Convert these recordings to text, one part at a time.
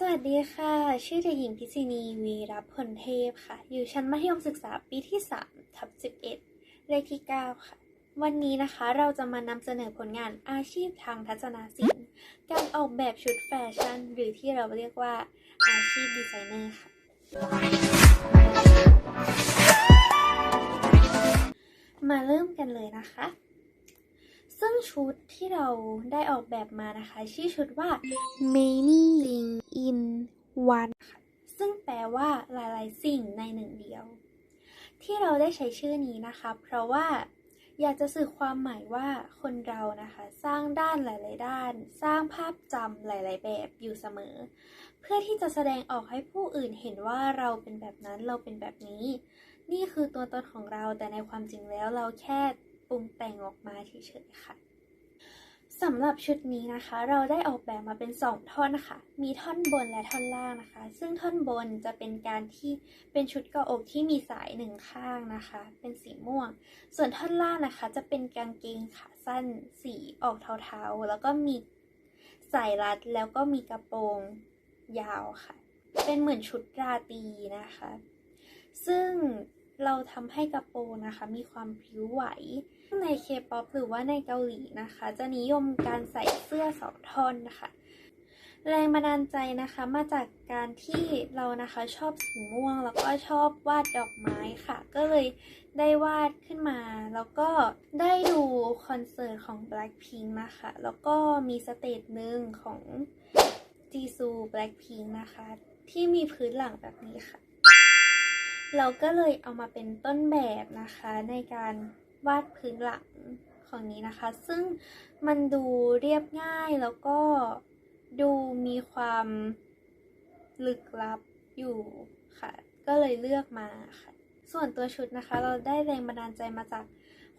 สวัสดีค่ะ ชื่อเด็กหญิงพิษินีวีรับผลเทพค่ะ อยู่ชั้นมัธยมศึกษาปีที่ 3 ทับ 11 เลขที่ 9 ค่ะ วันนี้นะคะเราจะมานำเสนอผลงานอาชีพทางทัศนศิลป์ การออกแบบชุดแฟชั่น หรือที่เราเรียกว่าอาชีพดีไซเนอร์ค่ะ มาเริ่มกันเลยนะคะ ซึ่งชุดที่เราได้ออกแบบมานะคะ ชื่อชุดว่า many thing in one ค่ะซึ่งแปลว่าหลายๆ สิ่งในหนึ่งเดียว ที่เราได้ใช้ชื่อนี้นะคะ เพราะว่าอยากจะสื่อความหมายว่าคนเรานะคะ สร้างด้านหลาย ๆ ด้าน สร้างภาพจำหลาย ๆ แบบอยู่เสมอ เพื่อที่จะแสดงออกให้ผู้อื่นเห็นว่าเราเป็นแบบนั้นเราเป็นแบบนี้ นี่คือตัวตนของเราแต่ในความจริงแล้วเราแค่ ปรุงแต่งออกมาเฉยๆค่ะสำหรับชุดนี้นะคะ เราได้ออกแบบมาเป็น 2 ท่อนค่ะ มีท่อนบนและท่อนล่างนะคะ ซึ่งท่อนบนจะเป็นการที่เป็นชุดเกาะอกที่มีสายหนึ่งข้างนะคะ เป็นสีม่วง ส่วนท่อนล่างนะคะ จะเป็นกางเกงขาสั้น สีออกเทาๆ แล้วก็มีสายรัดแล้วก็มีกระโปรงยาวค่ะ เป็นเหมือนชุดราตรีนะคะ ซึ่ง เราทำให้กระโปรงนะคะ มีความพลิ้วไหว ในเคป๊อปหรือว่าในเกาหลีนะคะ จะนิยมการใส่เสื้อสองท่อนนะคะ แรงบันดาลใจนะคะมาจากการที่เรานะคะชอบสีม่วง แล้วก็ชอบวาดดอกไม้ค่ะ ก็เลยได้วาดขึ้นมา แล้วก็ได้ดูคอนเสิร์ตของ Blackpink นะคะ แล้วก็มีสเตจหนึ่งของจีซู Blackpink นะคะ ที่มีพื้นหลังแบบนี้ค่ะ เราก็เลยเอามาเป็นต้นแบบนะคะในการวาดพื้นหลังของนี้นะคะ ซึ่งมันดูเรียบง่ายแล้วก็ดูมีความลึกลับอยู่ค่ะ ก็เลยเลือกมาค่ะ ส่วนตัวชุดนะคะ เราได้แรงบันดาลใจมาจาก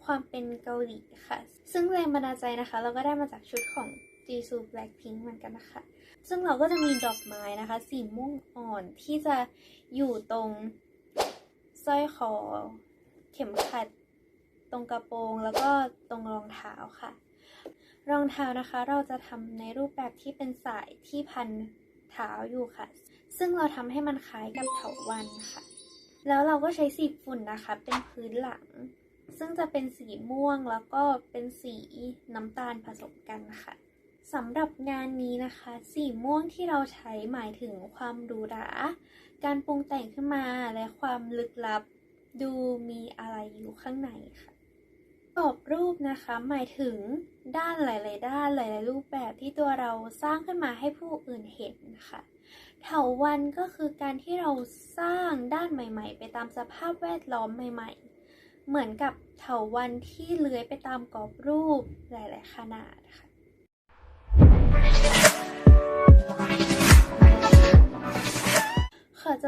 ความเป็นเกาหลีค่ะ ซึ่งแรงบันดาลใจนะคะ เราก็ได้มาจากชุดของจีซู Blackpink เหมือนกันนะคะ ซึ่งเราก็จะมีดอกไม้นะคะ สีม่วงอ่อนที่จะอยู่ตรง สร้อยคอ เข็มขัด ตรงกระโปรงแล้วก็ตรงรองเท้าค่ะ รองเท้านะคะเราจะทำในรูปแบบที่เป็นสายที่พันเท้าอยู่ค่ะ ซึ่งเราทำให้มันคล้ายกับเถาวัลย์ค่ะ แล้วเราก็ใช้สีฝุ่นนะคะ เป็นพื้นหลัง ซึ่งจะเป็นสีม่วงแล้วก็เป็นสีน้ำตาลผสมกันค่ะ สำหรับงานนี้นะคะ สีม่วงที่เราใช้หมายถึงความหรูหรา การปรุงแต่งขึ้นมาและความลึกลับดูมีอะไรอยู่ข้างในค่ะกรอบรูปนะคะหมายถึงด้านหลาย ๆ ด้านหลาย ๆ รูปแบบที่ตัวเราสร้างขึ้นมาให้ผู้อื่นเห็นนะคะเถาวันก็คือการที่เราสร้างด้านใหม่ ๆ ไปตามสภาพแวดล้อมใหม่ ๆ เหมือนกับเถาวันที่เลื้อยไปตามกรอบรูปหลาย ๆ ขนาดค่ะ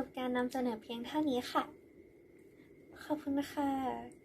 บการนำเสนอเพียงเท่านี้ค่ะ ขอบคุณนะคะ